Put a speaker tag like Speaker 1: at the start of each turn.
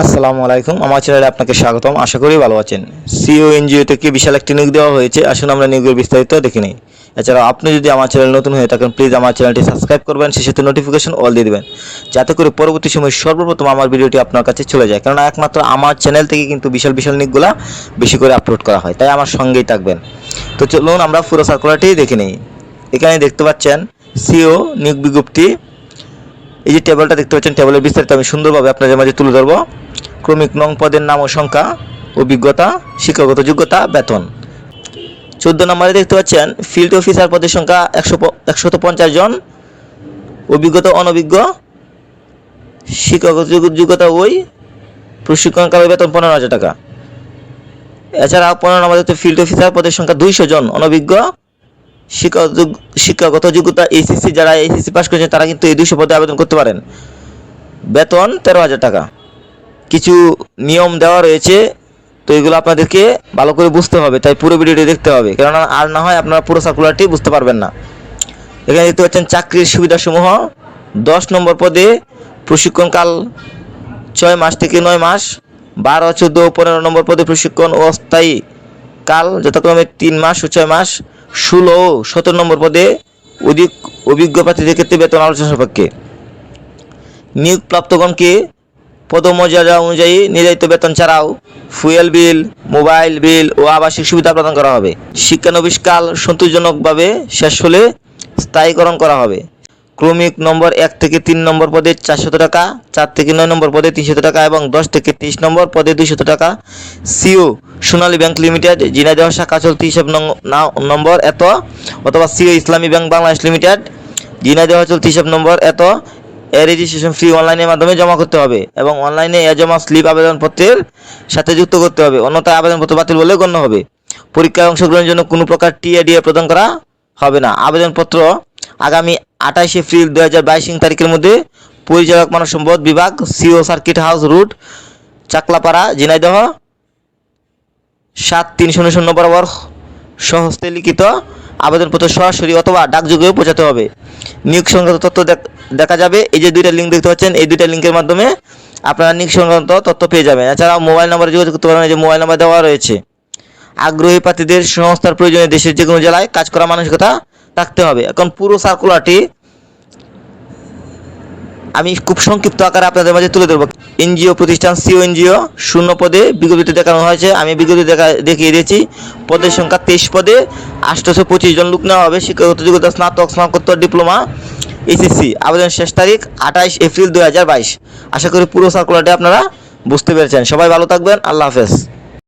Speaker 1: আসসালামু আলাইকুম, আমার চ্যানেলে আপনাকে স্বাগতম। আশা করি ভালো আছেন। সিও এনজিও থেকে বিশাল একটি নিয়োগ দেওয়া হয়েছে। আসুন আমরা নিয়োগের বিস্তারিত দেখে নিই। এছাড়াও আপনি যদি আমার চ্যানেল নতুন হয়ে থাকেন প্লিজ আমার চ্যানেলটি সাবস্ক্রাইব করবেন, সে সাথে নোটিফিকেশন অল দিয়ে দেবেন। যাতে করে পরবর্তী সময় সর্বপ্রথম আমার ভিডিওটি আপনার কাছে চলে যায়। কেননা একমাত্র আমার চ্যানেল থেকে কিন্তু বিশাল বিশাল নিয়োগগুলা বেশি করে আপলোড করা হয়। তাই আমার সঙ্গেই থাকবেন। তো চলুন আমরা পুরো সার্কুলারটি দেখে নিই। এখানে দেখতে পাচ্ছেন সিও নিয়োগ বিজ্ঞপ্তি। এই যে টেবিলটা দেখতে পাচ্ছেন টেবিলের বিস্তারিত আমি সুন্দরভাবে আপনাদের মাঝে তুলে ধরবো। ক্রমিক নং পদের নাম ও সংখ্যা, অভিজ্ঞতা, শিক্ষাগত যোগ্যতা, বেতন। চোদ্দ নম্বরে দেখতে পাচ্ছেন ফিল্ড অফিসার পদের সংখ্যা একশো একশত পঞ্চাশ জন। অভিজ্ঞতা, অনভিজ্ঞ। শিক্ষাগত যোগ্য- যোগ্যতা ওই প্রশিক্ষণকালের বেতন পনেরো হাজার টাকা। এছাড়া পনেরো নম্বরে দেখতে ফিল্ড অফিসার পদের সংখ্যা দুইশো জন, অনভিজ্ঞ। শিক্ষাগত যোগ্যতা এইচএসসি যারা এইচএসসি পাস করেছেন তারা কিন্তু এই দুইশো পদে আবেদন করতে পারেন। বেতন তেরো হাজার টাকা। কিছু নিয়ম দেওয়া রয়েছে, তো এগুলো আপনাদেরকে ভালো করে বুঝতে হবে, তাই পুরো ভিডিওটি দেখতে হবে। কেননা আর না হয় আপনারা পুরো সার্কুলারটি বুঝতে পারবেন না। এখানে দেখতে পাচ্ছেন চাকরির সুবিধাসমূহ। দশ নম্বর পদে প্রশিক্ষণকাল ছয় মাস থেকে নয় মাস। বারো, চোদ্দ পনেরো নম্বর পদে প্রশিক্ষণ ও অস্থায়ী কাল, যথাক্রমে তিন মাস ও ছয় মাস। ষোলো ও সতেরো নম্বর পদে অধিক অভিজ্ঞ প্রার্থীদের ক্ষেত্রে বেতন আলোচনা সাপেক্ষে। নিয়োগপ্রাপ্তগণকে পদমর্যাদা অনুযায়ী নির্ধারিত বেতন ছাড়াও ফুয়েল বিল, মোবাইল বিল ও আবাসিক সুবিধা প্রদান করা হবে। শিক্ষানবিষ্কাল সন্তোষজনকভাবে শেষ হলে স্থায়ীকরণ করা হবে। ক্রমিক নম্বর এক থেকে তিন নম্বর পদে চারশত টাকা, চার থেকে নয় নম্বর পদে তিনশত টাকা এবং দশ থেকে তিরিশ নম্বর পদে দুইশত টাকা। C O, Sonali bank limited, Jhenaidah শাখা চলতি হিসাব নম্বর এত, অথবা সিও ইসলামী ব্যাংক বাংলাদেশ লিমিটেড, জিনাইদহ চলতি হিসাব নম্বর এত রেজিস্ট্রেশন ফি অনলাইনের মাধ্যমে জমা করতে হবে এবং অনলাইনে এ জমা স্লিপ আবেদনপত্রের সাথে যুক্ত করতে হবে। অন্যথায় আবেদনপত্র বাতিল বলে গণ্য হবে। পরীক্ষায় অংশগ্রহণের জন্য কোনো প্রকার টিএডিএ প্রদান করা হবে না। আবেদনপত্র আগামী আঠাশ এপ্রিল দু হাজার বাইশ তারিখের মধ্যে পরিচালক মানব সম্পদ বিভাগ, C O circuit house route, Chaklapara, Jhenaidah, সাত তিন শূন্য শূন্য বরাবর সহস্তে লিখিত আবেদনপত্র সরাসরি অথবা ডাকযোগেও পৌঁছাতে হবে। নিয়োগ সংক্রান্ত তথ্য দেখ- যাবে। এই যে দুইটা লিঙ্ক দেখতে পাচ্ছেন, এই দুইটা লিঙ্কের মাধ্যমে আপনারা নিয়োগ সংক্রান্ত তথ্য পেয়ে যাবেন। এছাড়াও মোবাইল নম্বরে যোগাযোগ করতে পারবেন যে মোবাইল নাম্বার দেওয়া রয়েছে। আগ্রহী প্রার্থীদের সংস্থার প্রয়োজনে দেশের যে কোনো জেলায় কাজ করা মানসিকতা রাখতে হবে। এখন পুরো সার্কুলারটি আমি খুব সংক্ষিপ্ত আকারে আপনাদের মাঝে তুলে ধরবো। এনজিও প্রতিষ্ঠান সিও এনজিও শূন্য পদে বিজ্ঞপ্তিতে দেখানো হয়েছে। আমি বিজ্ঞপ্তি দেখা দেখিয়ে দিয়েছি, পদের সংখ্যা তেইশ পদে আটশোশো পঁচিশ জন লোক নেওয়া হবে। শিক্ষাগত যোগ্যতা স্নাতক, স্নাতকোত্তর, ডিপ্লোমা এসএসসি, আবেদন শেষ তারিখ আঠাইশ এপ্রিল দু হাজার বাইশ। আশা করি পুরো সার্কুলারটি আপনারা বুঝতে পেরেছেন। সবাই ভালো থাকবেন। আল্লাহ হাফেজ।